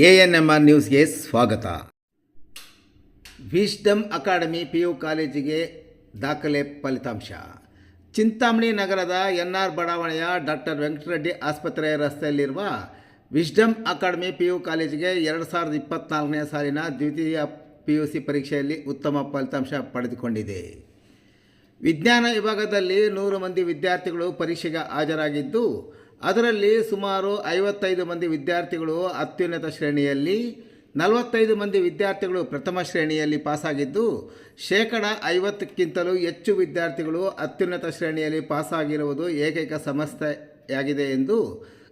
A N M R ನ್ಯೂಸ್ಗೆ ಸ್ವಾಗತ. Wisdom academy P you ಕಾಲೇಜಿಗೆ ದಾಖಲೆ ಫಲಿತಾಂಶ. ಚಿಂತಾಮಣಿ ನಗರದ ಎನ್ ಆರ್ ಬಡಾವಣೆಯ ಡಾಕ್ಟರ್ ವೆಂಕಟರೆಡ್ಡಿ ಆಸ್ಪತ್ರೆ ರಸ್ತೆಯಲ್ಲಿರುವ ವಿಸ್ಡಮ್ ಅಕಾಡೆಮಿ ಪಿ ಯು ಕಾಲೇಜಿಗೆ ಎರಡು ಸಾವಿರದ ಇಪ್ಪತ್ತ್ನಾಲ್ಕನೇ ಸಾಲಿನ ದ್ವಿತೀಯ ಪಿ ಯು ಸಿ ಪರೀಕ್ಷೆಯಲ್ಲಿ ಉತ್ತಮ ಫಲಿತಾಂಶ ಪಡೆದುಕೊಂಡಿದೆ. ವಿಜ್ಞಾನ ವಿಭಾಗದಲ್ಲಿ ನೂರು ಮಂದಿ ವಿದ್ಯಾರ್ಥಿಗಳು ಪರೀಕ್ಷೆಗೆ ಹಾಜರಾಗಿದ್ದು ಅದರಲ್ಲಿ ಸುಮಾರು ಐವತ್ತೈದು ಮಂದಿ ವಿದ್ಯಾರ್ಥಿಗಳು ಅತ್ಯುನ್ನತ ಶ್ರೇಣಿಯಲ್ಲಿ, ನಲವತ್ತೈದು ಮಂದಿ ವಿದ್ಯಾರ್ಥಿಗಳು ಪ್ರಥಮ ಶ್ರೇಣಿಯಲ್ಲಿ ಪಾಸಾಗಿದ್ದು, ಶೇಕಡ ಐವತ್ತಕ್ಕಿಂತಲೂ ಹೆಚ್ಚು ವಿದ್ಯಾರ್ಥಿಗಳು ಅತ್ಯುನ್ನತ ಶ್ರೇಣಿಯಲ್ಲಿ ಪಾಸಾಗಿರುವುದು ಏಕೈಕ ಸಮಸ್ಯೆಯಾಗಿದೆ ಎಂದು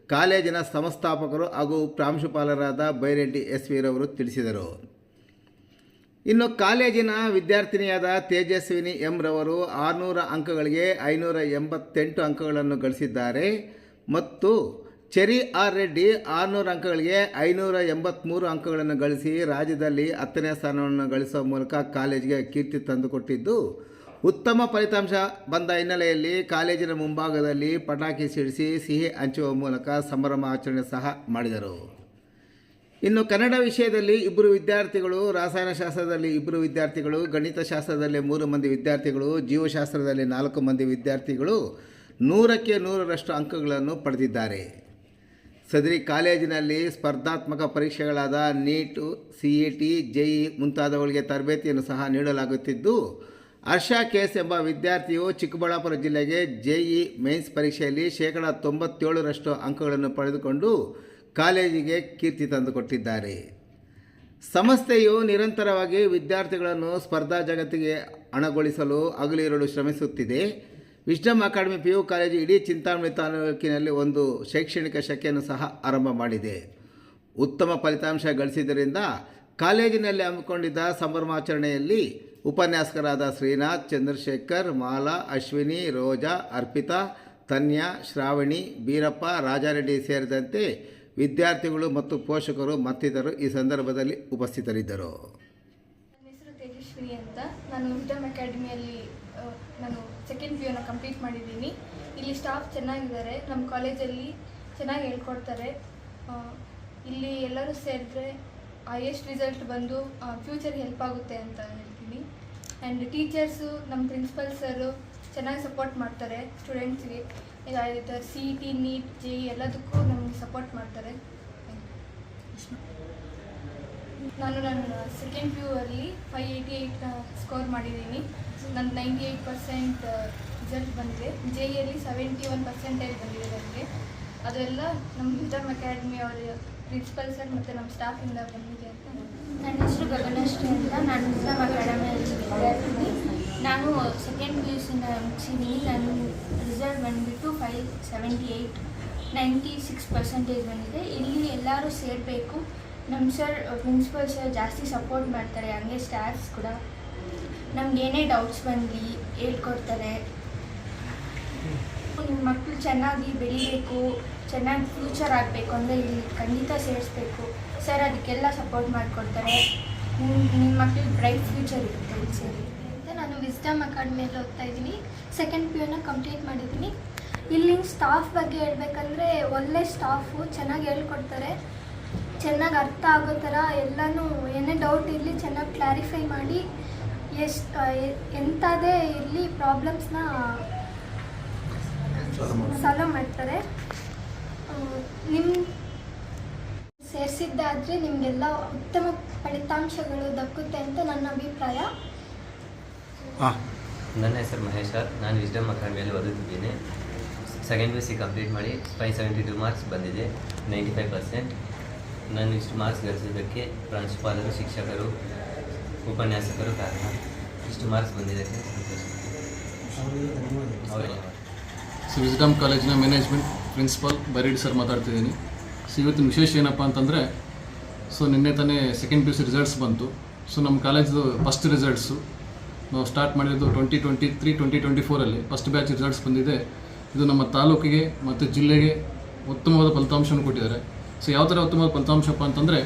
ಕಾಲೇಜಿನ ಸಂಸ್ಥಾಪಕರು ಹಾಗೂ ಪ್ರಾಂಶುಪಾಲರಾದ ಬೈರೆಡ್ಡಿ ಎಸ್ ವಿರವರು ತಿಳಿಸಿದರು. ಇನ್ನು ಕಾಲೇಜಿನ ವಿದ್ಯಾರ್ಥಿನಿಯಾದ ತೇಜಸ್ವಿನಿ ಎಂ ರವರು ಆರುನೂರ ಅಂಕಗಳಿಗೆ ಐನೂರ ಎಂಬತ್ತೆಂಟು ಅಂಕಗಳನ್ನು ಗಳಿಸಿದ್ದಾರೆ. ಮತ್ತು ಚೆರಿ ಆರ್ ರೆಡ್ಡಿ ಆರುನೂರು ಅಂಕಗಳಿಗೆ ಐನೂರ ಎಂಬತ್ತ್ಮೂರು ಅಂಕಗಳನ್ನು ಗಳಿಸಿ ರಾಜ್ಯದಲ್ಲಿ ಹತ್ತನೇ ಸ್ಥಾನವನ್ನು ಗಳಿಸುವ ಮೂಲಕ ಕಾಲೇಜಿಗೆ ಕೀರ್ತಿ ತಂದುಕೊಟ್ಟಿದ್ದು ಉತ್ತಮ ಫಲಿತಾಂಶ ಬಂದ ಹಿನ್ನೆಲೆಯಲ್ಲಿ ಕಾಲೇಜಿನ ಮುಂಭಾಗದಲ್ಲಿ ಪಟಾಕಿ ಸಿಡಿಸಿ ಸಿಹಿ ಹಂಚುವ ಮೂಲಕ ಸಂಭ್ರಮ ಆಚರಣೆ ಸಹ ಮಾಡಿದರು. ಇನ್ನು ಕನ್ನಡ ವಿಷಯದಲ್ಲಿ ಇಬ್ಬರು ವಿದ್ಯಾರ್ಥಿಗಳು ರಾಸಾಯನಶಾಸ್ತ್ರದಲ್ಲಿ ಇಬ್ಬರು ವಿದ್ಯಾರ್ಥಿಗಳು ಗಣಿತಶಾಸ್ತ್ರದಲ್ಲಿ ಮೂರು ಮಂದಿ ವಿದ್ಯಾರ್ಥಿಗಳು, ಜೀವಶಾಸ್ತ್ರದಲ್ಲಿ ನಾಲ್ಕು ಮಂದಿ ವಿದ್ಯಾರ್ಥಿಗಳು ನೂರಕ್ಕೆ ನೂರರಷ್ಟು ಅಂಕಗಳನ್ನು ಪಡೆದಿದ್ದಾರೆ. ಸದರಿ ಕಾಲೇಜಿನಲ್ಲಿ ಸ್ಪರ್ಧಾತ್ಮಕ ಪರೀಕ್ಷೆಗಳಾದ NEET, C E T JEE ಮುಂತಾದವುಗಳಿಗೆ ತರಬೇತಿಯನ್ನು ಸಹ ನೀಡಲಾಗುತ್ತಿದ್ದು, ಹರ್ಷ ಕೇಸ್ ಎಂಬ ವಿದ್ಯಾರ್ಥಿಯು ಚಿಕ್ಕಬಳ್ಳಾಪುರ ಜಿಲ್ಲೆಗೆ ಜೆಇ ಮೇನ್ಸ್ ಪರೀಕ್ಷೆಯಲ್ಲಿ ಶೇಕಡ ತೊಂಬತ್ತೇಳರಷ್ಟು ಅಂಕಗಳನ್ನು ಪಡೆದುಕೊಂಡು ಕಾಲೇಜಿಗೆ ಕೀರ್ತಿ ತಂದುಕೊಟ್ಟಿದ್ದಾರೆ. ಸಂಸ್ಥೆಯು ನಿರಂತರವಾಗಿ ವಿದ್ಯಾರ್ಥಿಗಳನ್ನು ಸ್ಪರ್ಧಾ ಜಗತ್ತಿಗೆ ಹಣಗೊಳಿಸಲು ಹಗಲಿರುಳು ಶ್ರಮಿಸುತ್ತಿದೆ. Wisdom academy P U college ಇಡೀ ಚಿಂತಾಮಣಿ ತಾಲೂಕಿನಲ್ಲಿ ಒಂದು ಶೈಕ್ಷಣಿಕ ಶಾಖೆಯನ್ನು ಸಹ ಆರಂಭ ಮಾಡಿದೆ. ಉತ್ತಮ ಫಲಿತಾಂಶ ಗಳಿಸಿದ್ದರಿಂದ ಕಾಲೇಜಿನಲ್ಲಿ ಹಮ್ಮಿಕೊಂಡಿದ್ದ ಸಂಭ್ರಮಾಚರಣೆಯಲ್ಲಿ ಉಪನ್ಯಾಸಕರಾದ ಶ್ರೀನಾಥ್, ಚಂದ್ರಶೇಖರ್, ಮಾಲಾ, ಅಶ್ವಿನಿ, ರೋಜಾ, ಅರ್ಪಿತಾ, ತನ್ಯಾ, ಶ್ರಾವಣಿ, ಬೀರಪ್ಪ, ರಾಜಾರೆಡ್ಡಿ ಸೇರಿದಂತೆ ವಿದ್ಯಾರ್ಥಿಗಳು ಮತ್ತು ಪೋಷಕರು ಮತ್ತಿತರರು ಈ ಸಂದರ್ಭದಲ್ಲಿ ಉಪಸ್ಥಿತರಿದ್ದರು. ಹೆಸರು ತೇಜಸ್ವಿನಿ ಅಂತ. ನಾನು ಅಕಾಡೆಮಿಯಲ್ಲಿ ಸೆಕೆಂಡ್ ಪಿ ಯುನ ಕಂಪ್ಲೀಟ್ ಮಾಡಿದ್ದೀನಿ. ಇಲ್ಲಿ ಸ್ಟಾಫ್ ಚೆನ್ನಾಗಿದ್ದಾರೆ. ನಮ್ಮ ಕಾಲೇಜಲ್ಲಿ ಚೆನ್ನಾಗಿ ಹೇಳ್ಕೊಡ್ತಾರೆ. ಇಲ್ಲಿ ಎಲ್ಲರೂ ಸೇರಿದ್ರೆ ಹೈಯೆಸ್ಟ್ ರಿಸಲ್ಟ್ ಬಂದು ಫ್ಯೂಚರ್ಗೆ ಹೆಲ್ಪ್ ಆಗುತ್ತೆ ಅಂತ ಹೇಳ್ತೀನಿ. ಆ್ಯಂಡ್ ಟೀಚರ್ಸು ನಮ್ಮ ಪ್ರಿನ್ಸಿಪಲ್ ಸರು ಚೆನ್ನಾಗಿ ಸಪೋರ್ಟ್ ಮಾಡ್ತಾರೆ ಸ್ಟೂಡೆಂಟ್ಸ್ಗೆ C E T NEET JEE ಎಲ್ಲದಕ್ಕೂ ನಮಗೆ ಸಪೋರ್ಟ್ ಮಾಡ್ತಾರೆ. ನಾನು ನನ್ನ ಸೆಕೆಂಡ್ ಪಿ ಯು ಅಲ್ಲಿ ಫೈವ್ ಏಯ್ಟಿ ಏಯ್ಟ್ ಸ್ಕೋರ್ ಮಾಡಿದ್ದೀನಿ. ನನ್ನ ನೈಂಟಿ ಏಯ್ಟ್ ಪರ್ಸೆಂಟ್ ರಿಸಲ್ಟ್ ಬಂದಿದೆ. ಜೆ ಇಯಲ್ಲಿ ಸೆವೆಂಟಿ ಒನ್ ಪರ್ಸೆಂಟೇಜ್ ಬಂದಿದೆ ನನಗೆ ಅದೆಲ್ಲ ನಮ್ಮ ವಿಸ್ಡಮ್ ಅಕಾಡೆಮಿ ಅವರ ಪ್ರಿನ್ಸಿಪಲ್ ಸರ್ ಮತ್ತು ನಮ್ಮ ಸ್ಟಾಫಿಂದ ಬಂದಿದೆ ಅಂತ ನನ್ನ ಹೆಸರು ಗಗನಶ್ರೀ ಅಂತ. ನಾನು ಇಸ್ಲಾಂ ಅಕಾಡೆಮಿಯಲ್ಲಿ ವಿದ್ಯಾರ್ಥಿನಿ. ನಾನು ಸೆಕೆಂಡ್ ಪಿ ಯು ಸಿನ ಮುಗಿಸಿದ್ದೀನಿ ನನ್ನ ರಿಸಲ್ಟ್ ಬಂದುಬಿಟ್ಟು five seventy eight ninety six percentage ಬಂದಿದೆ. ಇಲ್ಲಿ ಎಲ್ಲರೂ ಸೇರಬೇಕು. ನಮ್ಮ ಸರ್ ಪ್ರಿನ್ಸಿಪಲ್ ಸರ್ ಜಾಸ್ತಿ ಸಪೋರ್ಟ್ ಮಾಡ್ತಾರೆ ಹಂಗೆ ಸ್ಟಾಫ್ಸ್ ಕೂಡ. ನಮ್ಗೆ ಏನೇ ಡೌಟ್ಸ್ ಬಂದಲಿ, ಹೇಳ್ಕೊಡ್ತಾರೆ. ನಿಮ್ಮ ಮಕ್ಕಳು ಚೆನ್ನಾಗಿ ಬೆಳಿಬೇಕು, ಚೆನ್ನಾಗಿ ಫ್ಯೂಚರ್ ಆಗಬೇಕು ಅಂದರೆ ಇಲ್ಲಿ ಖಂಡಿತ ಸೇರಿಸ್ಬೇಕು. ಸರ್, ಅದಕ್ಕೆಲ್ಲ ಸಪೋರ್ಟ್ ಮಾಡಿಕೊಡ್ತಾರೆ. ನಿಮ್ಮ ನಿಮ್ಮ ಮಕ್ಳಿಗೆ ಬ್ರೈಟ್ ಫ್ಯೂಚರ್ ಇರುತ್ತೆ ಅಂತ ನಾನು ವಿಸ್ಡಮ್ ಅಕಾಡೆಮಿಯಲ್ಲಿ ಓದ್ತಾ ಇದ್ದೀನಿ. ಸೆಕೆಂಡ್ ಪಿ ಯುನ ಕಂಪ್ಲೀಟ್ ಮಾಡಿದ್ದೀನಿ. ಇಲ್ಲಿ ಸ್ಟಾಫ್ ಬಗ್ಗೆ ಹೇಳ್ಬೇಕಂದ್ರೆ ಒಳ್ಳೆ ಸ್ಟಾಫು ಚೆನ್ನಾಗಿ ಹೇಳ್ಕೊಡ್ತಾರೆ. ಚೆನ್ನಾಗಿ ಅರ್ಥ ಆಗೋ ಥರ ಎಲ್ಲನೂ ಏನೇ ಡೌಟ್ ಇರಲಿ ಚೆನ್ನಾಗಿ ಕ್ಲಾರಿಫೈ ಮಾಡಿ ಎಷ್ಟು ಎಂಥದೇ ಇರಲಿ ಪ್ರಾಬ್ಲಮ್ಸ್ನ ಸಾಲ್ವ್ ಮಾಡ್ತಾರೆ. ನಿಮ್ಮ ಸೇರಿಸಿದ್ದಾದರೆ ನಿಮಗೆಲ್ಲ ಉತ್ತಮ ಫಲಿತಾಂಶಗಳು ದಕ್ಕುತ್ತೆ ಅಂತ ನನ್ನ ಅಭಿಪ್ರಾಯ. ನನ್ನ ಹೆಸರು ಮಹೇಶ್. ಸರ್ ನಾನು ವಿಸ್ಡಮ್ ಅಕಾಡೆಮಿಯಲ್ಲಿ ಓದುತ್ತಿದ್ದೇನೆ. ಸೆಕೆಂಡ್ ಪಿ ಸಿ ಕಂಪ್ಲೀಟ್ ಮಾಡಿ ಫೈವ್ ಸೆವೆಂಟಿ ಟು ಮಾರ್ಕ್ಸ್ ಬಂದಿದೆ ನೈಂಟಿ ಫೈವ್ ಪರ್ಸೆಂಟ್ ನಾನು ಇಷ್ಟು ಮಾರ್ಕ್ಸ್ ಗಳಿಸಿದ್ದಕ್ಕೆ ಪ್ರಾಂಶುಪಾಲರು ಶಿಕ್ಷಕರು ಉಪನ್ಯಾಸಕರು ಕಾರಣ. ಇಷ್ಟು ಮಾರ್ಕ್ಸ್ ಬಂದಿದ್ದಕ್ಕೆ ಸಂತೋಷ. ವಿಸ್ಡಮ್ ಕಾಲೇಜಿನ ಮ್ಯಾನೇಜ್ಮೆಂಟ್ ಪ್ರಿನ್ಸಿಪಾಲ್ ಬರೀಡ್ ಸರ್ ಮಾತಾಡ್ತಿದ್ದೀನಿ. ಸೊ ಇವತ್ತಿನ ವಿಶೇಷ ಏನಪ್ಪ ಅಂತಂದರೆ ಸೊ ನಿನ್ನೆ ತಾನೇ second P U C results ಬಂತು. ಸೊ ನಮ್ಮ ಕಾಲೇಜ್ದು ಫಸ್ಟ್ ರಿಸಲ್ಟ್ಸು ನಾವು ಸ್ಟಾರ್ಟ್ ಮಾಡಿದ್ದು twenty twenty three twenty twenty ಫೋರಲ್ಲಿ first batch results ಬಂದಿದೆ. ಇದು ನಮ್ಮ ತಾಲೂಕಿಗೆ ಮತ್ತು ಜಿಲ್ಲೆಗೆ ಉತ್ತಮವಾದ ಫಲಿತಾಂಶವನ್ನು ಕೊಟ್ಟಿದ್ದಾರೆ. ಸೊ ಯಾವ ಥರ ಉತ್ತಮವಾದ ಫಲಿತಾಂಶಪ್ಪ ಅಂತಂದರೆ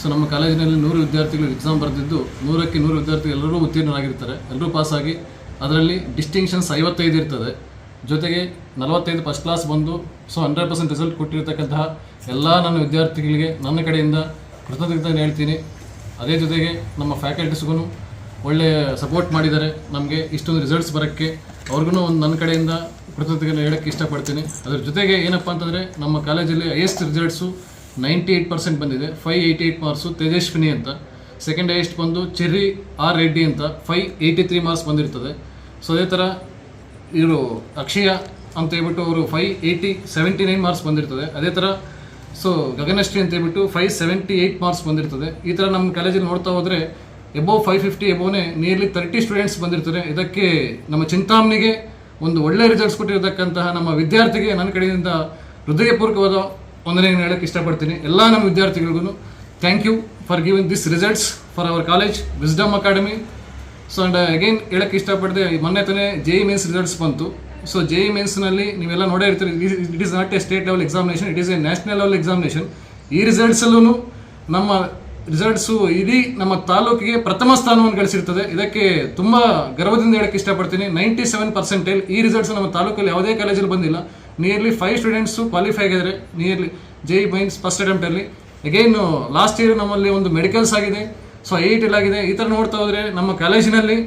ಸೊ ನಮ್ಮ ಕಾಲೇಜಿನಲ್ಲಿ ನೂರು ವಿದ್ಯಾರ್ಥಿಗಳು ಎಕ್ಸಾಮ್ ಬರೆದಿದ್ದು ನೂರಕ್ಕೆ ನೂರು ವಿದ್ಯಾರ್ಥಿಗಳು ಎಲ್ಲರೂ ಉತ್ತೀರ್ಣರಾಗಿರ್ತಾರೆ. ಎಲ್ಲರೂ ಪಾಸಾಗಿ ಅದರಲ್ಲಿ ಡಿಸ್ಟಿಂಕ್ಷನ್ಸ್ ಐವತ್ತೈದು ಇರ್ತದೆ. ಜೊತೆಗೆ ನಲವತ್ತೈದು ಫಸ್ಟ್ ಕ್ಲಾಸ್ ಬಂದು ಸೊ ಹಂಡ್ರೆಡ್ ಪರ್ಸೆಂಟ್ ರಿಸಲ್ಟ್ ಕೊಟ್ಟಿರ್ತಕ್ಕಂತಹ ಎಲ್ಲ ನನ್ನ ವಿದ್ಯಾರ್ಥಿಗಳಿಗೆ ನನ್ನ ಕಡೆಯಿಂದ ಕೃತಜ್ಞತೆ ಹೇಳ್ತೀನಿ. ಅದೇ ಜೊತೆಗೆ ನಮ್ಮ ಫ್ಯಾಕಲ್ಟೀಸ್ಗೂ ಒಳ್ಳೆಯ ಸಪೋರ್ಟ್ ಮಾಡಿದ್ದಾರೆ. ನಮಗೆ ಇಷ್ಟೊಂದು ರಿಸಲ್ಟ್ಸ್ ಬರೋಕ್ಕೆ ಅವ್ರಿಗೂ ಒಂದು ನನ್ನ ಕಡೆಯಿಂದ ಕೃತಜ್ಞತೆ ಹೇಳೋಕ್ಕೆ ಇಷ್ಟಪಡ್ತೀನಿ. ಅದ್ರ ಜೊತೆಗೆ ಏನಪ್ಪ ಅಂತಂದರೆ ನಮ್ಮ ಕಾಲೇಜಲ್ಲಿ highest results ninety eight percent ಬಂದಿದೆ five eighty eight marks, Tejaswini ಅಂತ. ಸೆಕೆಂಡ್ ಹೈಯೆಸ್ಟ್ ಬಂದು ಚೆರ್ರಿ ಆರ್ ರೆಡ್ಡಿ ಅಂತ ಫೈವ್ ಏಯ್ಟಿ ತ್ರೀ ಮಾರ್ಕ್ಸ್ ಬಂದಿರ್ತದೆ. ಸೊ ಅದೇ ಥರ ಇವರು ಅಕ್ಷಯ ಅಂತ ಹೇಳ್ಬಿಟ್ಟು ಅವರು five eighty seventy nine marks ಬಂದಿರ್ತದೆ. ಅದೇ ಥರ ಸೊ ಗಗನಶ್ರೀ ಅಂತ ಹೇಳ್ಬಿಟ್ಟು ಫೈವ್ ಸೆವೆಂಟಿ ಏಯ್ಟ್ ಮಾರ್ಕ್ಸ್ ಬಂದಿರ್ತದೆ. ಈ ಥರ ನಮ್ಮ ಕಾಲೇಜಲ್ಲಿ ನೋಡ್ತಾ ಹೋದರೆ ಎಬೋ ಫೈವ್ ಫಿಫ್ಟಿ ಎಬೋವ್ನೇ ನಿಯರ್ಲಿ ತರ್ಟಿ ಸ್ಟೂಡೆಂಟ್ಸ್ ಬಂದಿರ್ತಾರೆ ಇದಕ್ಕೆ ನಮ್ಮ ಚಿಂತಾಮಣಿಗೆ ಒಂದು ಒಳ್ಳೆ ರಿಸಲ್ಟ್ಸ್ ಕೊಟ್ಟಿರತಕ್ಕಂತಹ ನಮ್ಮ ವಿದ್ಯಾರ್ಥಿಗೆ ನನ್ನ ಕಡೆಯಿಂದ ಹೃದಯಪೂರ್ವಕವಾದ ವಂದನೆಯನ್ನು ಹೇಳಕ್ಕೆ ಇಷ್ಟಪಡ್ತೀನಿ. ಎಲ್ಲ ನಮ್ಮ ವಿದ್ಯಾರ್ಥಿಗಳಿಗೂ thank you for giving this results for our college wisdom academy so and again ಹೇಳಕ್ಕೆ ಇಷ್ಟಪಡದೆ ಮೊನ್ನೆ ತಾನೇ ಜೆ ಇ ಮೇನ್ಸ್ ರಿಸಲ್ಟ್ಸ್ ಬಂತು. ಸೊ ಜೆ ಇ ಮೇನ್ಸ್ನಲ್ಲಿ ನೀವೆಲ್ಲ ನೋಡೇ ಇರ್ತೀರಿ it is not a state level examination it is a national level examination ಈ ರಿಸಲ್ಟ್ಸಲ್ಲೂ ನಮ್ಮ ರಿಸಲ್ಟ್ಸು ಇಡೀ ನಮ್ಮ ತಾಲೂಕಿಗೆ ಪ್ರಥಮ ಸ್ಥಾನವನ್ನು ಗಳಿಸಿರ್ತದೆ. ಇದಕ್ಕೆ ತುಂಬ ಗರ್ವದಿಂದ ಹೇಳಕ್ಕೆ ಇಷ್ಟಪಡ್ತೀನಿ. ನೈಂಟಿ ಸೆವೆನ್ ಪರ್ಸೆಂಟೇಜ್ ಈ ರಿಸಲ್ಟ್ಸ್ ನಮ್ಮ ತಾಲೂಕಲ್ಲಿ ಯಾವುದೇ ಕಾಲೇಜಲ್ಲಿ ಬಂದಿಲ್ಲ. ನಿಯರ್ಲಿ ಫೈವ್ ಸ್ಟೂಡೆಂಟ್ಸು ಕ್ವಾಲಿಫೈ ಆಗಿದ್ದಾರೆ. Nearly J E mains first ಅಟೆಂಪ್ಟಲ್ಲಿ again last year ನಮ್ಮಲ್ಲಿ ಒಂದು ಮೆಡಿಕಲ್ಸ್ ಆಗಿದೆ. ಸೊ ಏಯ್ಟ್ ಆಗಿದೆ. ಈ ಥರ ನೋಡ್ತಾ ಹೋದರೆ ನಮ್ಮ ಕಾಲೇಜಿನಲ್ಲಿ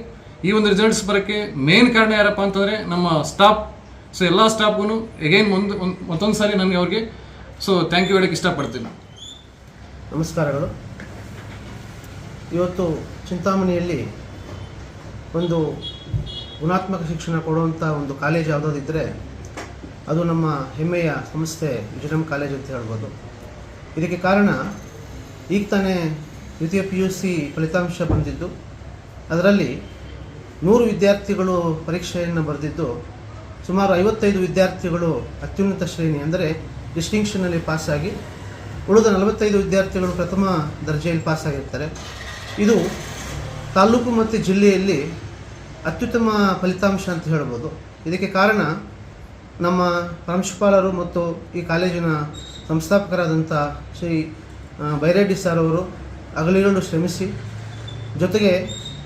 ಈ ಒಂದು ರಿಸಲ್ಟ್ಸ್ ಬರೋಕ್ಕೆ ಮೇನ್ ಕಾರಣ ಯಾರಪ್ಪ ಅಂತಂದರೆ ನಮ್ಮ ಸ್ಟಾಫ್ ಸೊ ಎಲ್ಲ ಸ್ಟಾಫ್ಗೂ ಎಗೈನ್ ಒಂದು ಒಂದು, ಮತ್ತೊಂದು ಸಾರಿ ನನಗೆ ಅವ್ರಿಗೆ. ಸೊ ಥ್ಯಾಂಕ್ ಯು ಹೇಳಕ್ಕೆ ಇಷ್ಟಪಡ್ತೀನಿ. ನಮಸ್ಕಾರಗಳು. ಇವತ್ತು ಚಿಂತಾಮಣಿಯಲ್ಲಿ ಒಂದು ಗುಣಾತ್ಮಕ ಶಿಕ್ಷಣ ಕೊಡುವಂಥ ಒಂದು ಕಾಲೇಜ್ ಯಾವುದಾದಿದ್ದರೆ ಅದು ನಮ್ಮ ಹೆಮ್ಮೆಯ ಸಂಸ್ಥೆ ವಿಜಯಂ ಕಾಲೇಜ್ ಅಂತ ಹೇಳ್ಬೋದು. ಇದಕ್ಕೆ ಕಾರಣ ಈಗ ತಾನೇ ದ್ವಿತೀಯ ಪಿ ಯು ಸಿ ಫಲಿತಾಂಶ ಬಂದಿದ್ದು. ಅದರಲ್ಲಿ ನೂರು ವಿದ್ಯಾರ್ಥಿಗಳು ಪರೀಕ್ಷೆಯನ್ನು ಬರೆದಿದ್ದು, ಸುಮಾರು ಐವತ್ತೈದು ವಿದ್ಯಾರ್ಥಿಗಳು ಅತ್ಯುನ್ನತ ಶ್ರೇಣಿ ಅಂದರೆ ಡಿಸ್ಟಿಂಕ್ಷನ್ನಲ್ಲಿ ಪಾಸಾಗಿ, ಉಳಿದ ನಲವತ್ತೈದು ವಿದ್ಯಾರ್ಥಿಗಳು ಪ್ರಥಮ ದರ್ಜೆಯಲ್ಲಿ ಪಾಸಾಗಿರ್ತಾರೆ. ಇದು ತಾಲೂಕು ಮತ್ತು ಜಿಲ್ಲೆಯಲ್ಲಿ ಅತ್ಯುತ್ತಮ ಫಲಿತಾಂಶ ಅಂತ ಹೇಳ್ಬೋದು. ಇದಕ್ಕೆ ಕಾರಣ ನಮ್ಮ ಪ್ರಾಂಶುಪಾಲರು ಮತ್ತು ಈ ಕಾಲೇಜಿನ ಸಂಸ್ಥಾಪಕರಾದಂಥ ಶ್ರೀ ಬೈರೆಡ್ಡಿ ಸರ್ ಅವರು ಹಗಲಿರುಳು ಶ್ರಮಿಸಿ, ಜೊತೆಗೆ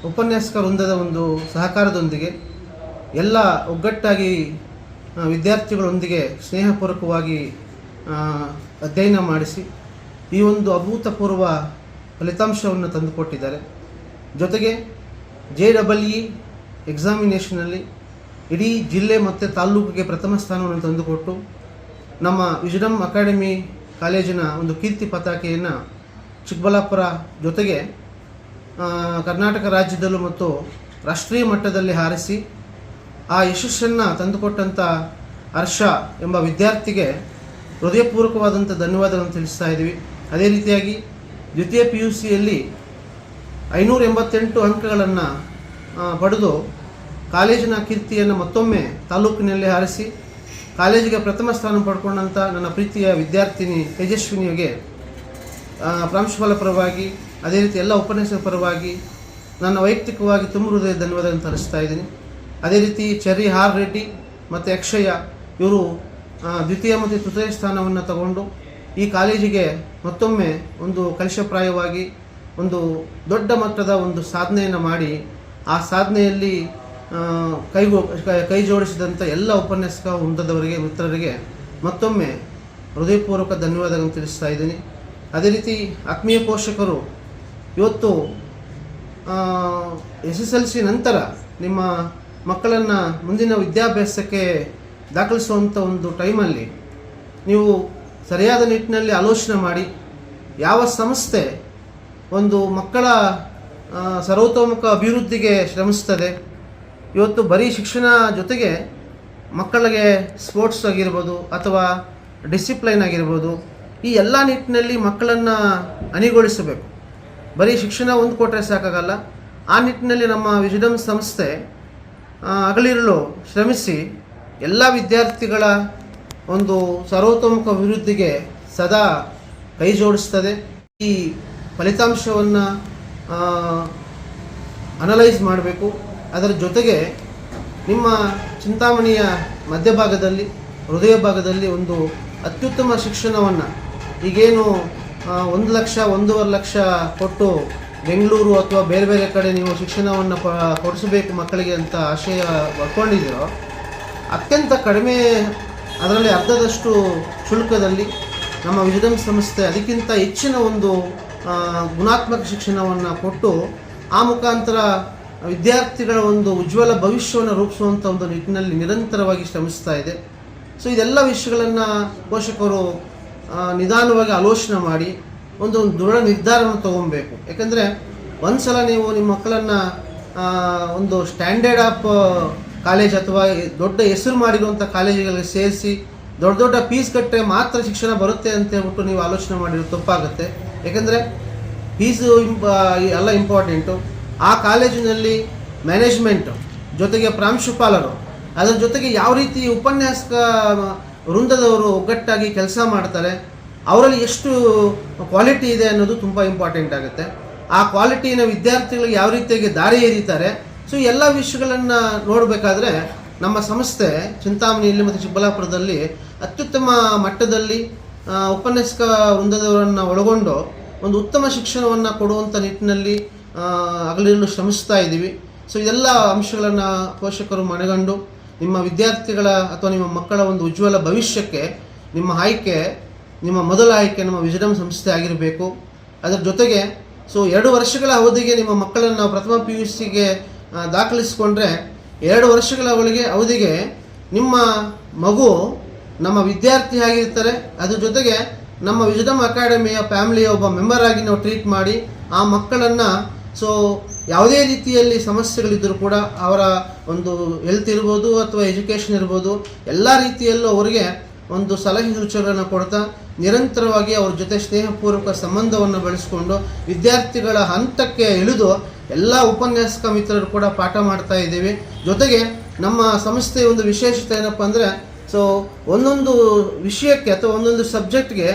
ಉಪನ್ಯಾಸಕ ವೃಂದದ ಒಂದು ಸಹಕಾರದೊಂದಿಗೆ ಎಲ್ಲ ಒಗ್ಗಟ್ಟಾಗಿ ವಿದ್ಯಾರ್ಥಿಗಳೊಂದಿಗೆ ಸ್ನೇಹಪೂರ್ವಕವಾಗಿ ಅಧ್ಯಯನ ಮಾಡಿಸಿ, ಈ ಒಂದು ಅಭೂತಪೂರ್ವ ಫಲಿತಾಂಶವನ್ನು ತಂದುಕೊಟ್ಟಿದ್ದಾರೆ. ಜೊತೆಗೆ ಜೆ ಡಬಲ್ ಇ ಎಕ್ಸಾಮಿನೇಷನಲ್ಲಿ ಇಡೀ ಜಿಲ್ಲೆ ಮತ್ತು ತಾಲ್ಲೂಕಿಗೆ ಪ್ರಥಮ ಸ್ಥಾನವನ್ನು ತಂದುಕೊಟ್ಟು ನಮ್ಮ ವಿಜಡಮ್ ಅಕಾಡೆಮಿ ಕಾಲೇಜಿನ ಒಂದು ಕೀರ್ತಿ ಪತಾಕೆಯನ್ನು ಚಿಕ್ಕಬಳ್ಳಾಪುರ ಜೊತೆಗೆ ಕರ್ನಾಟಕ ರಾಜ್ಯದಲ್ಲೂ ಮತ್ತು ರಾಷ್ಟ್ರೀಯ ಮಟ್ಟದಲ್ಲಿ ಹಾರಿಸಿ, ಆ ಯಶಸ್ಸನ್ನು ತಂದುಕೊಟ್ಟಂಥ ಹರ್ಷ ಎಂಬ ವಿದ್ಯಾರ್ಥಿಗೆ ಹೃದಯಪೂರ್ವಕವಾದಂಥ ಧನ್ಯವಾದಗಳನ್ನು ತಿಳಿಸ್ತಾ ಇದ್ದೀವಿ. ಅದೇ ರೀತಿಯಾಗಿ ದ್ವಿತೀಯ ಪಿ ಯು ಸಿಯಲ್ಲಿ ಐನೂರ ಎಂಬತ್ತೆಂಟು ಅಂಕಗಳನ್ನು ಪಡೆದು ಕಾಲೇಜಿನ ಕೀರ್ತಿಯನ್ನು ಮತ್ತೊಮ್ಮೆ ತಾಲೂಕಿನಲ್ಲಿ ಹಾರಿಸಿ, ಕಾಲೇಜಿಗೆ ಪ್ರಥಮ ಸ್ಥಾನ ಪಡ್ಕೊಂಡಂಥ ನನ್ನ ಪ್ರೀತಿಯ ವಿದ್ಯಾರ್ಥಿನಿ ತೇಜಸ್ವಿನಿಗೆ ಪ್ರಾಂಶುಪಾಲ ಪರವಾಗಿ, ಅದೇ ರೀತಿ ಎಲ್ಲ ಉಪನ್ಯಾಸದ ಪರವಾಗಿ ನನ್ನ ವೈಯಕ್ತಿಕವಾಗಿ ತುಂಬ ಹೃದಯ ಧನ್ಯವಾದಗಳನ್ನು ತರಿಸ್ತಾ ಇದ್ದೀನಿ. ಅದೇ ರೀತಿ ಚರಿ ಹಾರ್ ರೆಡ್ಡಿ ಮತ್ತು ಅಕ್ಷಯ, ಇವರು ದ್ವಿತೀಯ ಮತ್ತು ತೃತೀಯ ಸ್ಥಾನವನ್ನು ತಗೊಂಡು ಈ ಕಾಲೇಜಿಗೆ ಮತ್ತೊಮ್ಮೆ ಒಂದು ಕಲಶಪ್ರಾಯವಾಗಿ ಒಂದು ದೊಡ್ಡ ಮಟ್ಟದ ಒಂದು ಸಾಧನೆಯನ್ನು ಮಾಡಿ, ಆ ಸಾಧನೆಯಲ್ಲಿ ಕೈಗೊ ಕೈ- ಜೋಡಿಸಿದಂಥ ಎಲ್ಲ ಉಪನ್ಯಾಸಕ ವೃಂದದವರಿಗೆ, ಮಿತ್ರರಿಗೆ ಮತ್ತೊಮ್ಮೆ ಹೃದಯಪೂರ್ವಕ ಧನ್ಯವಾದಗಳನ್ನು ತಿಳಿಸ್ತಾ ಇದ್ದೀನಿ. ಅದೇ ರೀತಿ ಆತ್ಮೀಯ ಪೋಷಕರು, ಇವತ್ತು ಎಸ್ ಎಸ್ ಎಲ್ ಸಿ ನಂತರ ನಿಮ್ಮ ಮಕ್ಕಳನ್ನು ಮುಂದಿನ ವಿದ್ಯಾಭ್ಯಾಸಕ್ಕೆ ದಾಖಲಿಸುವಂಥ ಒಂದು ಟೈಮಲ್ಲಿ ನೀವು ಸರಿಯಾದ ನಿಟ್ಟಿನಲ್ಲಿ ಆಲೋಚನೆ ಮಾಡಿ, ಯಾವ ಸಂಸ್ಥೆ ಒಂದು ಮಕ್ಕಳ ಸರ್ವತೋಮುಖ ಅಭಿವೃದ್ಧಿಗೆ ಶ್ರಮಿಸ್ತದೆ ಇವತ್ತು ಬರೀ ಶಿಕ್ಷಣ ಜೊತೆಗೆ ಮಕ್ಕಳಿಗೆ ಸ್ಪೋರ್ಟ್ಸ್ ಆಗಿರ್ಬೋದು ಅಥವಾ ಡಿಸಿಪ್ಲೈನ್ ಆಗಿರ್ಬೋದು ಈ ಎಲ್ಲ ನಿಟ್ಟಿನಲ್ಲಿ ಮಕ್ಕಳನ್ನು ಅನಿಗೊಳಿಸಬೇಕು. ಬರೀ ಶಿಕ್ಷಣ ಒಂದು ಕೊಟ್ಟರೆ ಸಾಕಾಗಲ್ಲ. ಆ ನಿಟ್ಟಿನಲ್ಲಿ ನಮ್ಮ ವಿಜಿಡಮ್ ಸಂಸ್ಥೆ ಅಗಲಿರಲು ಶ್ರಮಿಸಿ ಎಲ್ಲ ವಿದ್ಯಾರ್ಥಿಗಳ ಒಂದು ಸರ್ವತೋಮುಖ ಅಭಿವೃದ್ಧಿಗೆ ಸದಾ ಕೈ ಜೋಡಿಸ್ತದೆ. ಈ ಫಲಿತಾಂಶವನ್ನು ಅನಲೈಸ್ ಮಾಡಬೇಕು. ಅದರ ಜೊತೆಗೆ ನಿಮ್ಮ ಚಿಂತಾಮಣಿಯ ಮಧ್ಯಭಾಗದಲ್ಲಿ, ಹೃದಯ ಭಾಗದಲ್ಲಿ ಒಂದು ಅತ್ಯುತ್ತಮ ಶಿಕ್ಷಣವನ್ನು ಈಗೇನು ಒಂದು ಲಕ್ಷ, ಒಂದೂವರೆ ಲಕ್ಷ ಕೊಟ್ಟು ಬೆಂಗಳೂರು ಅಥವಾ ಬೇರೆ ಬೇರೆ ಕಡೆ ನೀವು ಶಿಕ್ಷಣವನ್ನು ಪ, ಕೊಡಿಸಬೇಕು ಮಕ್ಕಳಿಗೆ ಅಂತ ಆಶಯ ಬರ್ಕೊಂಡಿದ್ದೀರೋ ಅತ್ಯಂತ ಕಡಿಮೆ ಅದರಲ್ಲಿ ಅರ್ಧದಷ್ಟು ಶುಲ್ಕದಲ್ಲಿ ನಮ್ಮ ವಿಜಡಮ್ ಸಂಸ್ಥೆ ಅದಕ್ಕಿಂತ ಹೆಚ್ಚಿನ ಒಂದು ಗುಣಾತ್ಮಕ ಶಿಕ್ಷಣವನ್ನು ಕೊಟ್ಟು ಆ ಮುಖಾಂತರ ವಿದ್ಯಾರ್ಥಿಗಳ ಒಂದು ಉಜ್ವಲ ಭವಿಷ್ಯವನ್ನು ರೂಪಿಸುವಂಥ ಒಂದು ನಿಟ್ಟಿನಲ್ಲಿ ನಿರಂತರವಾಗಿ ಶ್ರಮಿಸ್ತಾ ಇದೆ. ಸೊ ಇದೆಲ್ಲ ವಿಷಯಗಳನ್ನು ಪೋಷಕರು ನಿಧಾನವಾಗಿ ಆಲೋಚನೆ ಮಾಡಿ ಒಂದು ದೃಢ ನಿರ್ಧಾರವನ್ನು ತಗೊಬೇಕು ಯಾಕಂದರೆ ಒಂದ್ಸಲ ನೀವು ನಿಮ್ಮ ಮಕ್ಕಳನ್ನು ಒಂದು ಸ್ಟ್ಯಾಂಡರ್ಡ್ ಆಫ್ ಕಾಲೇಜ್ ಅಥವಾ ದೊಡ್ಡ ಹೆಸರು ಮಾಡಿರುವಂಥ ಕಾಲೇಜುಗಳಿಗೆ ಸೇರಿಸಿ ದೊಡ್ಡ ದೊಡ್ಡ ಫೀಸ್ ಕಟ್ಟರೆ ಮಾತ್ರ ಶಿಕ್ಷಣ ಬರುತ್ತೆ ಅಂತ ಹೇಳ್ಬಿಟ್ಟು ನೀವು ಆಲೋಚನೆ ಮಾಡಿರೋದು ತಪ್ಪಾಗುತ್ತೆ. ಯಾಕಂದರೆ ಫೀಸು ಇಂಪ ಎಲ್ಲ ಇಂಪಾರ್ಟೆಂಟು ಆ ಕಾಲೇಜಿನಲ್ಲಿ ಮ್ಯಾನೇಜ್ಮೆಂಟ್ ಜೊತೆಗೆ ಪ್ರಾಂಶುಪಾಲರು, ಅದರ ಜೊತೆಗೆ ಯಾವ ರೀತಿ ಉಪನ್ಯಾಸಕ ವೃಂದದವರು ಒಗ್ಗಟ್ಟಾಗಿ ಕೆಲಸ ಮಾಡ್ತಾರೆ, ಅವರಲ್ಲಿ ಎಷ್ಟು ಕ್ವಾಲಿಟಿ ಇದೆ ಅನ್ನೋದು ತುಂಬ ಇಂಪಾರ್ಟೆಂಟ್ ಆಗುತ್ತೆ. ಆ ಕ್ವಾಲಿಟಿನ ವಿದ್ಯಾರ್ಥಿಗಳಿಗೆ ಯಾವ ರೀತಿಯಾಗಿ ದಾರಿ ಎರೀತಾರೆ ಸೊ ಎಲ್ಲ ವಿಷಯಗಳನ್ನು ನೋಡಬೇಕಾದ್ರೆ ನಮ್ಮ ಸಂಸ್ಥೆ ಚಿಂತಾಮಣಿಯಲ್ಲಿ ಮತ್ತು ಚಿಕ್ಕಬಳ್ಳಾಪುರದಲ್ಲಿ ಅತ್ಯುತ್ತಮ ಮಟ್ಟದಲ್ಲಿ ಉಪನ್ಯಾಸಕ ವೃಂದದವರನ್ನು ಒಳಗೊಂಡು ಒಂದು ಉತ್ತಮ ಶಿಕ್ಷಣವನ್ನು ಕೊಡುವಂಥ ನಿಟ್ಟಿನಲ್ಲಿ ಹಗಲಿರುಳು ಶ್ರಮಿಸ್ತಾ ಇದ್ದೀವಿ. ಸೊ ಇದೆಲ್ಲ ಅಂಶಗಳನ್ನು ಪೋಷಕರು ಮನಗಂಡು ನಿಮ್ಮ ವಿದ್ಯಾರ್ಥಿಗಳ ಅಥವಾ ನಿಮ್ಮ ಮಕ್ಕಳ ಒಂದು ಉಜ್ವಲ ಭವಿಷ್ಯಕ್ಕೆ, ನಿಮ್ಮ ಆಯ್ಕೆ, ನಿಮ್ಮ ಮೊದಲ ಆಯ್ಕೆ ನಮ್ಮ ವಿಜಡಮ್ ಸಂಸ್ಥೆ ಆಗಿರಬೇಕು. ಅದರ ಜೊತೆಗೆ ಸೊ ಎರಡು ವರ್ಷಗಳ ಅವಧಿಗೆ ನಿಮ್ಮ ಮಕ್ಕಳನ್ನು ನಾವು ಪ್ರಥಮ ಪಿ ಯು ಸಿಗೆ ದಾಖಲಿಸಿಕೊಂಡ್ರೆ, ಎರಡು ವರ್ಷಗಳ ಅವಳಿಗೆ ಅವಧಿಗೆ ನಿಮ್ಮ ಮಗು ನಮ್ಮ ವಿದ್ಯಾರ್ಥಿ ಆಗಿರ್ತಾರೆ. ಅದ್ರ ಜೊತೆಗೆ ನಮ್ಮ ವಿಜಡಮ್ ಅಕಾಡೆಮಿಯ ಫ್ಯಾಮಿಲಿಯ ಒಬ್ಬ ಮೆಂಬರ್ ಆಗಿ ನಾವು ಟ್ರೀಟ್ ಮಾಡಿ, ಆ ಮಕ್ಕಳನ್ನು ಸೊ ಯಾವುದೇ ರೀತಿಯಲ್ಲಿ ಸಮಸ್ಯೆಗಳಿದ್ದರೂ ಕೂಡ ಅವರ ಒಂದು ಹೆಲ್ತ್ ಇರ್ಬೋದು ಅಥವಾ ಎಜುಕೇಷನ್ ಇರ್ಬೋದು, ಎಲ್ಲ ರೀತಿಯಲ್ಲೂ ಅವರಿಗೆ ಒಂದು ಸಲಹೆ ಸೂಚನೆಗಳನ್ನು ಕೊಡ್ತಾ ನಿರಂತರವಾಗಿ ಅವ್ರ ಜೊತೆ ಸ್ನೇಹಪೂರ್ವಕ ಸಂಬಂಧವನ್ನು ಬೆಳೆಸ್ಕೊಂಡು ವಿದ್ಯಾರ್ಥಿಗಳ ಹಂತಕ್ಕೆ ಇಳಿದು ಎಲ್ಲ ಉಪನ್ಯಾಸಕ ಮಿತ್ರರು ಕೂಡ ಪಾಠ ಮಾಡ್ತಾ ಇದ್ದೀವಿ. ಜೊತೆಗೆ ನಮ್ಮ ಸಂಸ್ಥೆಯ ಒಂದು ವಿಶೇಷತೆ ಏನಪ್ಪ ಅಂದರೆ ಸೊ ಒಂದೊಂದು ವಿಷಯಕ್ಕೆ ಅಥವಾ ಒಂದೊಂದು ಸಬ್ಜೆಕ್ಟ್ಗೆ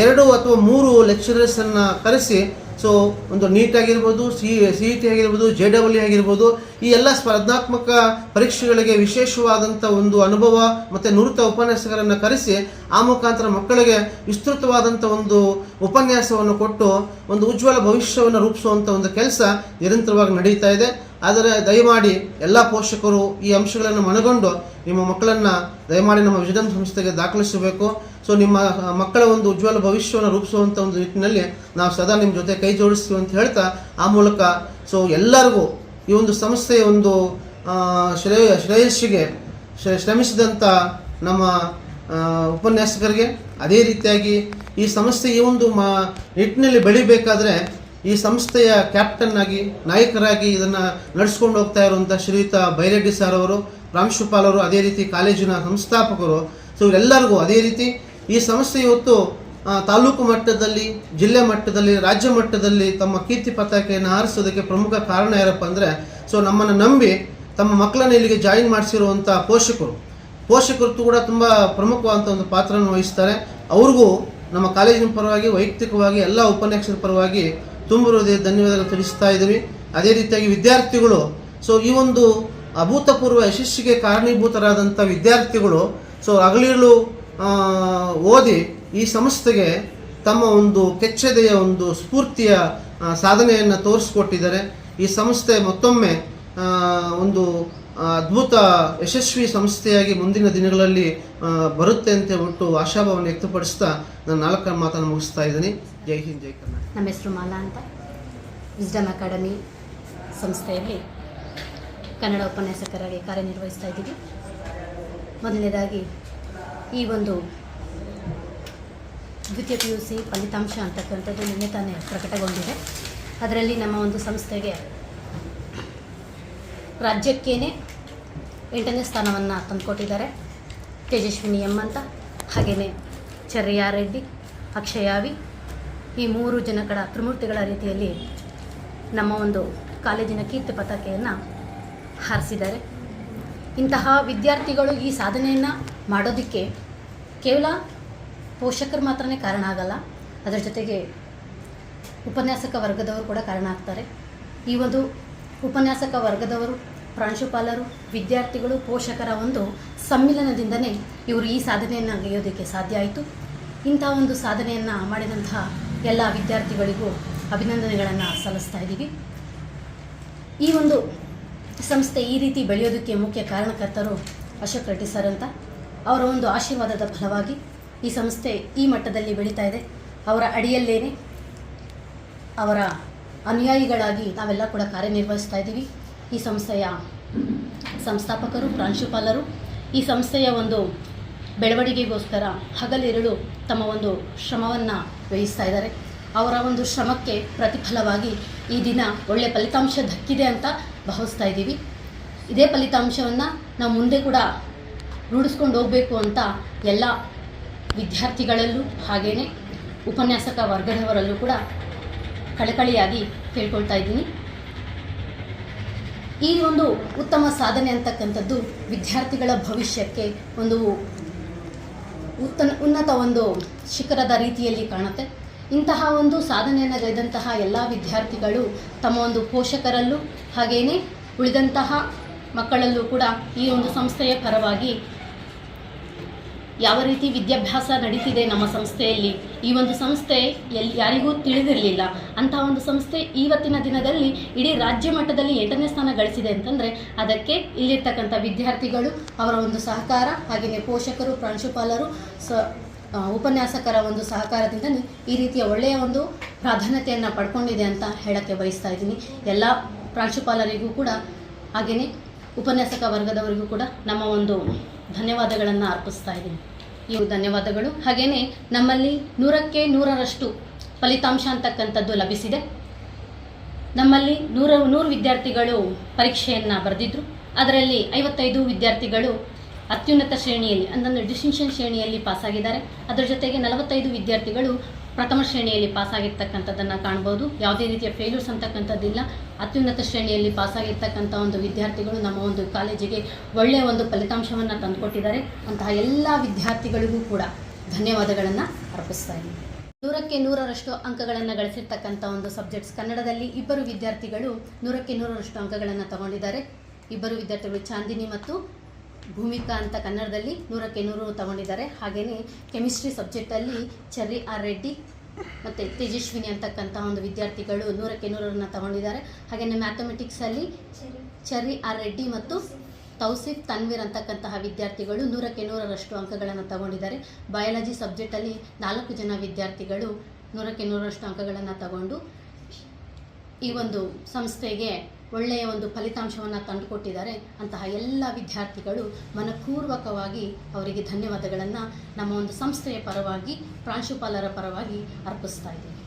ಎರಡು ಅಥವಾ ಮೂರು ಲೆಕ್ಚರರ್ಸನ್ನು ಕರೆಸಿ ಸೊ ಒಂದು ನೀಟ್ ಆಗಿರ್ಬೋದು, ಸಿ ಸಿ ಇ ಟಿ ಆಗಿರ್ಬೋದು ಜೆ ಡಬ್ಲ್ಯೂ ಆಗಿರ್ಬೋದು, ಈ ಎಲ್ಲ ಸ್ಪರ್ಧಾತ್ಮಕ ಪರೀಕ್ಷೆಗಳಿಗೆ ವಿಶೇಷವಾದಂಥ ಒಂದು ಅನುಭವ ಮತ್ತು ನುರಿತ ಉಪನ್ಯಾಸಗಳನ್ನು ಕರೆಸಿ, ಆ ಮುಖಾಂತರ ಮಕ್ಕಳಿಗೆ ವಿಸ್ತೃತವಾದಂಥ ಒಂದು ಉಪನ್ಯಾಸವನ್ನು ಕೊಟ್ಟು, ಒಂದು ಉಜ್ವಲ ಭವಿಷ್ಯವನ್ನು ರೂಪಿಸುವಂಥ ಒಂದು ಕೆಲಸ ನಿರಂತರವಾಗಿ ನಡೀತಾ ಇದೆ. ಆದರೆ ದಯಮಾಡಿ ಎಲ್ಲ ಪೋಷಕರು ಈ ಅಂಶಗಳನ್ನು ಮನಗೊಂಡು ನಿಮ್ಮ ಮಕ್ಕಳನ್ನು ದಯಮಾಡಿ ನಮ್ಮ ವಿಜಯನ್ ಸಂಸ್ಥೆಗೆ ದಾಖಲಿಸಬೇಕು. ಸೊ ನಿಮ್ಮ ಮಕ್ಕಳ ಒಂದು ಉಜ್ವಲ ಭವಿಷ್ಯವನ್ನು ರೂಪಿಸುವಂಥ ಒಂದು ನಿಟ್ಟಿನಲ್ಲಿ ನಾವು ಸದಾ ನಿಮ್ಮ ಜೊತೆ ಕೈ ಜೋಡಿಸ್ತೀವಿ ಅಂತ ಹೇಳ್ತಾ, ಆ ಮೂಲಕ ಸೊ ಎಲ್ಲರಿಗೂ ಈ ಒಂದು ಸಂಸ್ಥೆಯ ಒಂದು ಶ್ರೇಯ, ಶ್ರೇಯಸ್ಸಿಗೆ ಶ್ರ- ಶ್ರಮಿಸಿದಂಥ ನಮ್ಮ ಉಪನ್ಯಾಸಕರಿಗೆ ಅದೇ ರೀತಿಯಾಗಿ ಈ ಸಂಸ್ಥೆ ಈ ಒಂದು ಮಾ, ನಿಟ್ಟಿನಲ್ಲಿ ಬೆಳಿಬೇಕಾದ್ರೆ ಈ ಸಂಸ್ಥೆಯ ಕ್ಯಾಪ್ಟನ್ ಆಗಿ, ನಾಯಕರಾಗಿ ಇದನ್ನು ನಡೆಸ್ಕೊಂಡು ಹೋಗ್ತಾ ಇರುವಂಥ ಶ್ರೀಯುತ ಬೈರೆಡ್ಡಿ ಸರ್ ಅವರು ಪ್ರಾಂಶುಪಾಲರು ಅದೇ ರೀತಿ ಕಾಲೇಜಿನ ಸಂಸ್ಥಾಪಕರು. ಸೊ ಇವರೆಲ್ಲರಿಗೂ ಅದೇ ರೀತಿ ಈ ಸಂಸ್ಥೆ ಇವತ್ತು ತಾಲೂಕು ಮಟ್ಟದಲ್ಲಿ, ಜಿಲ್ಲೆ ಮಟ್ಟದಲ್ಲಿ, ರಾಜ್ಯ ಮಟ್ಟದಲ್ಲಿ ತಮ್ಮ ಕೀರ್ತಿ ಪತಾಕೆಯನ್ನು ಹಾರಿಸೋದಕ್ಕೆ ಪ್ರಮುಖ ಕಾರಣ ಏನಪ್ಪ ಅಂದರೆ ಸೊ ನಮ್ಮನ್ನು ನಂಬಿ ತಮ್ಮ ಮಕ್ಕಳನ್ನ ಇಲ್ಲಿಗೆ ಜಾಯಿನ್ ಮಾಡಿಸಿರುವಂಥ ಪೋಷಕರು. ಪೋಷಕರು ಕೂಡ ತುಂಬ ಪ್ರಮುಖವಾದಂಥ ಒಂದು ಪಾತ್ರವನ್ನು ವಹಿಸ್ತಾರೆ. ಅವ್ರಿಗೂ ನಮ್ಮ ಕಾಲೇಜಿನ ಪರವಾಗಿ, ವೈಯಕ್ತಿಕವಾಗಿ, ಎಲ್ಲ ಉಪನ್ಯಾಸರ ಪರವಾಗಿ ತುಂಬ ಹೃದಯ ಧನ್ಯವಾದಗಳು ತಿಳಿಸ್ತಾ ಇದ್ದೀವಿ ಅದೇ ರೀತಿಯಾಗಿ ವಿದ್ಯಾರ್ಥಿಗಳು ಸೊ ಈ ಒಂದು ಅಭೂತಪೂರ್ವ ಯಶಸ್ಸಿಗೆ ಕಾರಣೀಭೂತರಾದಂಥ ವಿದ್ಯಾರ್ಥಿಗಳು ಸೊ ಹಗಲಿರುಳು ಓದಿ ಈ ಸಂಸ್ಥೆಗೆ ತಮ್ಮ ಒಂದು ಕೆಚ್ಚದೆಯ ಒಂದು ಸ್ಫೂರ್ತಿಯ ಸಾಧನೆಯನ್ನು ತೋರಿಸ್ಕೊಟ್ಟಿದ್ದಾರೆ. ಈ ಸಂಸ್ಥೆ ಮತ್ತೊಮ್ಮೆ ಒಂದು ಅದ್ಭುತ ಯಶಸ್ವಿ ಸಂಸ್ಥೆಯಾಗಿ ಮುಂದಿನ ದಿನಗಳಲ್ಲಿ ಬರುತ್ತೆ ಅಂತ ಹೇಳ್ಬಿಟ್ಟು ಆಶಾಭಾವನೆ ವ್ಯಕ್ತಪಡಿಸ್ತಾ ನಾನು ನಾಲ್ಕರ ಮಾತನ್ನು ಮುಗಿಸ್ತಾ ಇದ್ದೀನಿ. ಜೈ ಹಿಂದ್, ಜೈ ಕರ್ನಾಟಕ. ನಮ್ಮ ಹೆಸರು ಮಾಲಾ ಅಂತ. ವಿಸ್ಡಮ್ ಅಕಾಡೆಮಿ ಸಂಸ್ಥೆಯಲ್ಲಿ ಕನ್ನಡ ಉಪನ್ಯಾಸಕರಾಗಿ ಕಾರ್ಯನಿರ್ವಹಿಸ್ತಾ ಇದ್ದೀವಿ. ಮೊದಲನೇದಾಗಿ, ಈ ಒಂದು ದ್ವಿತೀಯ ಪಿ ಯು ಸಿ ಫಲಿತಾಂಶ ಅಂತಕ್ಕಂಥದ್ದು ನಿನ್ನೆ ತಾನೇ ಪ್ರಕಟಗೊಂಡಿದೆ. ಅದರಲ್ಲಿ ನಮ್ಮ ಒಂದು ಸಂಸ್ಥೆಗೆ ರಾಜ್ಯಕ್ಕೇನೆ ಎಂಟನೇ ಸ್ಥಾನವನ್ನು ತಂದುಕೊಟ್ಟಿದ್ದಾರೆ. ತೇಜಸ್ವಿನಿ ಎಂ ಅಂತ ಹಾಗೆಯೇ ಚರ್ಯಾರೆಡ್ಡಿ ಅಕ್ಷಯಾವಿ, ಈ ಮೂರು ಜನಗಳ ತ್ರಿಮೂರ್ತಿಗಳ ರೀತಿಯಲ್ಲಿ ನಮ್ಮ ಒಂದು ಕಾಲೇಜಿನ ಕೀರ್ತಿ ಪತಾಕೆಯನ್ನು ಹಾರಿಸಿದ್ದಾರೆ. ಇಂತಹ ವಿದ್ಯಾರ್ಥಿಗಳು ಈ ಸಾಧನೆಯನ್ನು ಮಾಡೋದಕ್ಕೆ ಕೇವಲ ಪೋಷಕರು ಮಾತ್ರನೇ ಕಾರಣ ಆಗಲ್ಲ, ಅದರ ಜೊತೆಗೆ ಉಪನ್ಯಾಸಕ ವರ್ಗದವರು ಕೂಡ ಕಾರಣ ಆಗ್ತಾರೆ. ಈ ಒಂದು ಉಪನ್ಯಾಸಕ ವರ್ಗದವರು ಪ್ರಾಂಶುಪಾಲರು, ವಿದ್ಯಾರ್ಥಿಗಳು, ಪೋಷಕರ ಒಂದು ಸಮ್ಮಿಲನದಿಂದನೇ ಇವರು ಈ ಸಾಧನೆಯನ್ನು ಅಗೆಯೋದಕ್ಕೆ ಸಾಧ್ಯ ಆಯಿತು. ಇಂಥ ಒಂದು ಸಾಧನೆಯನ್ನು ಮಾಡಿದಂತಹ ಎಲ್ಲ ವಿದ್ಯಾರ್ಥಿಗಳಿಗೂ ಅಭಿನಂದನೆಗಳನ್ನು ಸಲ್ಲಿಸ್ತಾ ಇದ್ದೀವಿ. ಈ ಒಂದು ಸಂಸ್ಥೆ ಈ ರೀತಿ ಬೆಳೆಯೋದಕ್ಕೆ ಮುಖ್ಯ ಕಾರಣಕರ್ತರು ಅಶೋಕ್ ರೆಡ್ಡಿ ಸರ್ ಅಂತ. ಅವರ ಒಂದು ಆಶೀರ್ವಾದದ ಫಲವಾಗಿ ಈ ಸಂಸ್ಥೆ ಈ ಮಟ್ಟದಲ್ಲಿ ಬೆಳೀತಾ ಇದೆ. ಅವರ ಅಡಿಯಲ್ಲೇನೆ ಅವರ ಅನುಯಾಯಿಗಳಾಗಿ ನಾವೆಲ್ಲ ಕೂಡ ಕಾರ್ಯನಿರ್ವಹಿಸ್ತಾ ಇದ್ದೀವಿ. ಈ ಸಂಸ್ಥೆಯ ಸಂಸ್ಥಾಪಕರು, ಪ್ರಾಂಶುಪಾಲರು, ಈ ಸಂಸ್ಥೆಯ ಒಂದು ಬೆಳವಣಿಗೆಗೋಸ್ಕರ ಹಗಲಿರುಳು ತಮ್ಮ ಒಂದು ಶ್ರಮವನ್ನು ವಹಿಸ್ತಾ ಇದ್ದಾರೆ. ಅವರ ಒಂದು ಶ್ರಮಕ್ಕೆ ಪ್ರತಿಫಲವಾಗಿ ಈ ದಿನ ಒಳ್ಳೆಯ ಫಲಿತಾಂಶ ದಕ್ಕಿದೆ ಅಂತ ಭಾವಿಸ್ತಾ ಇದ್ದೀವಿ. ಇದೇ ಫಲಿತಾಂಶವನ್ನು ನಾವು ಮುಂದೆ ಕೂಡ ರೂಢಿಸ್ಕೊಂಡು ಹೋಗಬೇಕು ಅಂತ ಎಲ್ಲ ವಿದ್ಯಾರ್ಥಿಗಳಲ್ಲೂ ಹಾಗೆಯೇ ಉಪನ್ಯಾಸಕ ವರ್ಗದವರಲ್ಲೂ ಕೂಡ ಕಳಕಳಿಯಾಗಿ ಕೇಳ್ಕೊಳ್ತಾ ಇದ್ದೀನಿ. ಈ ಒಂದು ಉತ್ತಮ ಸಾಧನೆ ಅಂತಕ್ಕಂಥದ್ದು ವಿದ್ಯಾರ್ಥಿಗಳ ಭವಿಷ್ಯಕ್ಕೆ ಒಂದು ಉತ್ತ ಉನ್ನತ ಒಂದು ಶಿಖರದ ರೀತಿಯಲ್ಲಿ ಕಾಣುತ್ತೆ. ಇಂತಹ ಒಂದು ಸಾಧನೆಯನ್ನು ಗೈದಂತಹ ಎಲ್ಲ ವಿದ್ಯಾರ್ಥಿಗಳು ತಮ್ಮ ಒಂದು ಪೋಷಕರಲ್ಲೂ ಹಾಗೆಯೇ ಉಳಿದಂತಹ ಮಕ್ಕಳಲ್ಲೂ ಕೂಡ ಈ ಒಂದು ಸಂಸ್ಥೆಯ ಪರವಾಗಿ ಯಾವ ರೀತಿ ವಿದ್ಯಾಭ್ಯಾಸ ನಡೀತಿದೆ ನಮ್ಮ ಸಂಸ್ಥೆಯಲ್ಲಿ? ಈ ಒಂದು ಸಂಸ್ಥೆ ಎಲ್ಲಿ ಯಾರಿಗೂ ತಿಳಿದಿರಲಿಲ್ಲ. ಅಂತಹ ಒಂದು ಸಂಸ್ಥೆ ಇವತ್ತಿನ ದಿನದಲ್ಲಿ ಇಡೀ ರಾಜ್ಯ ಮಟ್ಟದಲ್ಲಿ ಎಂಟನೇ ಸ್ಥಾನ ಗಳಿಸಿದೆ ಅಂತಂದರೆ ಅದಕ್ಕೆ ಇಲ್ಲಿರ್ತಕ್ಕಂಥ ವಿದ್ಯಾರ್ಥಿಗಳು, ಅವರ ಒಂದು ಸಹಕಾರ, ಹಾಗೆಯೇ ಪೋಷಕರು, ಪ್ರಾಂಶುಪಾಲರು, ಸ ಉಪನ್ಯಾಸಕರ ಒಂದು ಸಹಕಾರದಿಂದಲೇ ಈ ರೀತಿಯ ಒಳ್ಳೆಯ ಒಂದು ಪ್ರಾಧಾನ್ಯತೆಯನ್ನು ಪಡ್ಕೊಂಡಿದೆ ಅಂತ ಹೇಳೋಕ್ಕೆ ಬಯಸ್ತಾ ಇದ್ದೀನಿ. ಎಲ್ಲ ಪ್ರಾಂಶುಪಾಲರಿಗೂ ಕೂಡ, ಹಾಗೆಯೇ ಉಪನ್ಯಾಸಕ ವರ್ಗದವರಿಗೂ ಕೂಡ ನಮ್ಮ ಒಂದು ಧನ್ಯವಾದಗಳನ್ನು ಅರ್ಪಿಸ್ತಾ ಇದ್ದೀನಿ. ಈ ಧನ್ಯವಾದಗಳು. ಹಾಗೆಯೇ ನಮ್ಮಲ್ಲಿ ನೂರಕ್ಕೆ ನೂರರಷ್ಟು ಫಲಿತಾಂಶ ಅಂತಕ್ಕಂಥದ್ದು ಲಭಿಸಿದೆ. ನಮ್ಮಲ್ಲಿ ನೂರ, ನೂರು ವಿದ್ಯಾರ್ಥಿಗಳು ಪರೀಕ್ಷೆಯನ್ನು ಬರೆದಿದ್ರು. ಅದರಲ್ಲಿ ಐವತ್ತೈದು ವಿದ್ಯಾರ್ಥಿಗಳು ಅತ್ಯುನ್ನತ ಶ್ರೇಣಿಯಲ್ಲಿ, ಅಂದರೆ ಡಿಸ್ಟಿಂಕ್ಷನ್ ಶ್ರೇಣಿಯಲ್ಲಿ ಪಾಸಾಗಿದ್ದಾರೆ ಅದರ ಜೊತೆಗೆ ನಲವತ್ತೈದು ವಿದ್ಯಾರ್ಥಿಗಳು ಪ್ರಥಮ ಶ್ರೇಣಿಯಲ್ಲಿ ಪಾಸಾಗಿರ್ತಕ್ಕಂಥದ್ದನ್ನು ಕಾಣ್ಬೋದು. ಯಾವುದೇ ರೀತಿಯ ಫೇಲ್ಯೂರ್ಸ್ ಅಂತಕ್ಕಂಥದ್ದಿಲ್ಲ. ಅತ್ಯುನ್ನತ ಶ್ರೇಣಿಯಲ್ಲಿ ಪಾಸಾಗಿರ್ತಕ್ಕಂಥ ಒಂದು ವಿದ್ಯಾರ್ಥಿಗಳು ನಮ್ಮ ಒಂದು ಕಾಲೇಜಿಗೆ ಒಳ್ಳೆಯ ಒಂದು ಫಲಿತಾಂಶವನ್ನು ತಂದುಕೊಟ್ಟಿದ್ದಾರೆ. ಅಂತಹ ಎಲ್ಲ ವಿದ್ಯಾರ್ಥಿಗಳಿಗೂ ಕೂಡ ಧನ್ಯವಾದಗಳನ್ನು ಅರ್ಪಿಸ್ತಾ ಇದ್ದೀನಿ. ನೂರಕ್ಕೆ ನೂರರಷ್ಟು ಅಂಕಗಳನ್ನು ಗಳಿಸಿರ್ತಕ್ಕಂಥ ಒಂದು ಸಬ್ಜೆಕ್ಟ್ಸ್ ಕನ್ನಡದಲ್ಲಿ ಇಬ್ಬರು ವಿದ್ಯಾರ್ಥಿಗಳು ನೂರಕ್ಕೆ ನೂರರಷ್ಟು ಅಂಕಗಳನ್ನು ತಗೊಂಡಿದ್ದಾರೆ. ಇಬ್ಬರು ವಿದ್ಯಾರ್ಥಿಗಳು ಚಾಂದಿನಿ ಮತ್ತು ಭೂಮಿಕಾ ಅಂತ ಕನ್ನಡದಲ್ಲಿ ನೂರಕ್ಕೆ ನೂರು ತಗೊಂಡಿದ್ದಾರೆ. ಹಾಗೆಯೇ ಕೆಮಿಸ್ಟ್ರಿ ಸಬ್ಜೆಕ್ಟಲ್ಲಿ ಚರ್ರಿ ಆರ್ ರೆಡ್ಡಿ ಮತ್ತು ತೇಜಸ್ವಿನಿ ಅಂತಕ್ಕಂಥ ಒಂದು ವಿದ್ಯಾರ್ಥಿಗಳು ನೂರಕ್ಕೆ ನೂರನ್ನು ತಗೊಂಡಿದ್ದಾರೆ. ಹಾಗೆಯೇ ಮ್ಯಾಥಮೆಟಿಕ್ಸಲ್ಲಿ ಚರ್ರಿ ಆರ್ ರೆಡ್ಡಿ ಮತ್ತು ತೌಸಿಫ್ ತನ್ವೀರ್ ಅಂತಕ್ಕಂತಹ ವಿದ್ಯಾರ್ಥಿಗಳು ನೂರಕ್ಕೆ ನೂರರಷ್ಟು ಅಂಕಗಳನ್ನು ತಗೊಂಡಿದ್ದಾರೆ. ಬಯಾಲಜಿ ಸಬ್ಜೆಕ್ಟಲ್ಲಿ ನಾಲ್ಕು ಜನ ವಿದ್ಯಾರ್ಥಿಗಳು ನೂರಕ್ಕೆ ನೂರರಷ್ಟು ಅಂಕಗಳನ್ನು ತಗೊಂಡು ಈ ಒಂದು ಸಂಸ್ಥೆಗೆ ಒಳ್ಳೆಯ ಒಂದು ಫಲಿತಾಂಶವನ್ನು ತಂದುಕೊಟ್ಟಿದ್ದಾರೆ ಅಂತಹ ಎಲ್ಲ ವಿದ್ಯಾರ್ಥಿಗಳು ಮನಪೂರ್ವಕವಾಗಿ ಅವರಿಗೆ ಧನ್ಯವಾದಗಳನ್ನು ನಮ್ಮ ಒಂದು ಸಂಸ್ಥೆಯ ಪರವಾಗಿ ಪ್ರಾಂಶುಪಾಲರ ಪರವಾಗಿ ಅರ್ಪಿಸ್ತಾ ಇದ್ದೀವಿ.